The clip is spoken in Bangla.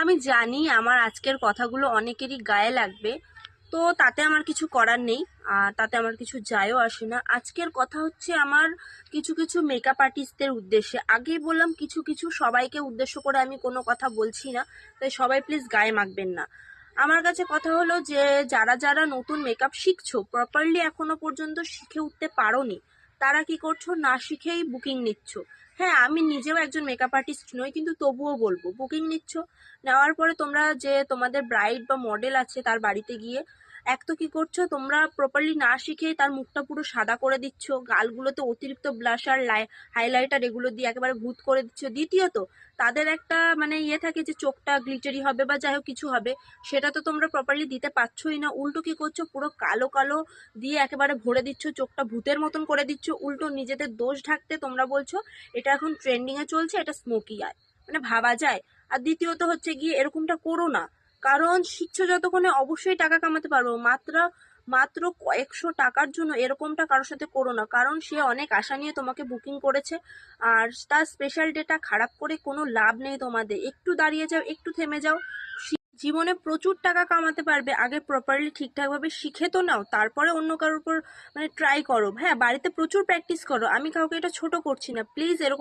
আমি জানি আমার আজকের কথাগুলো অনেকেরই গায়ে লাগবে, তো তাতে আমার কিছু করার নেই তাতে আমার কিছু যায়ও আসে না। আজকের কথা হচ্ছে আমার কিছু কিছু মেকআপ আর্টিস্টদের উদ্দেশ্যে। আগেই বললাম, কিছু কিছু সবাইকে উদ্দেশ্য করে আমি কোনো কথা বলছি না, তাই সবাই প্লিজ গায়ে মাখবেন না। আমার কাছে কথা হলো যে, যারা যারা নতুন মেকআপ শিখছো প্রপারলি এখনও পর্যন্ত শিখে উঠতে পারোনি তারা কি করছ? না শিখেই বুকিং নিচ্ছ। হ্যাঁ আমি নিজেও একজন মেকআপ আর্টিস্ট নই, কিন্তু তবুও বলব বুকিং নিচ্ছ। নেওয়ার পরে তোমরা যে তোমাদের ব্রাইড বা মডেল আছে তার বাড়িতে গিয়ে এক তো কি করছ? তোমরা প্রপারলি না শিখে তার মুখটা পুরো সাদা করে দিচ্ছ, গালগুলোতে অতিরিক্ত ব্লাশার লাই হাইলাইটার এগুলো দিয়ে একেবারে ভূত করে দিচ্ছ। দ্বিতীয়ত, তাদের একটা মানে ইয়ে থাকে যে চোখটা গ্লিটারি হবে বা যাই হোক কিছু হবে, সেটা তো তোমরা প্রপারলি দিতে পারছোই না। উল্টো কি করছ? পুরো কালো কালো দিয়ে একেবারে ভরে দিচ্ছ, চোখটা ভূতের মতন করে দিচ্ছ। উল্টো নিজেদের দোষ ঢাকতে তোমরা বলছো, এটা এখন ট্রেন্ডিংয়ে চলছে, এটা স্মোকি আয় মানে ভাবা যায়। আর দ্বিতীয়ত হচ্ছে গিয়ে এরকমটা করো না। কারণ শিখছো যতক্ষণে অবশ্যই টাকা কামাতে পারব মাত্র মাত্র কয়েকশো টাকার জন্য এরকমটা কারোর সাথে করো না। কারণ সে অনেক আশা নিয়ে তোমাকে বুকিং করেছে। আর তার স্পেশাল ডেটা খারাপ করে কোনো লাভ নেই তোমাদের। একটু দাঁড়িয়ে যাও, একটু থেমে যাও। জীবনে প্রচুর টাকা কামাতে পারবে। আগে প্রপারলি ঠিকঠাকভাবে শিখে তো নাও, তারপরে অন্য কারোর উপর মানে ট্রাই করো। হ্যাঁ বাড়িতে প্রচুর প্র্যাকটিস করো। আমি কাউকে এটা ছোট করছি না। প্লিজ এরকম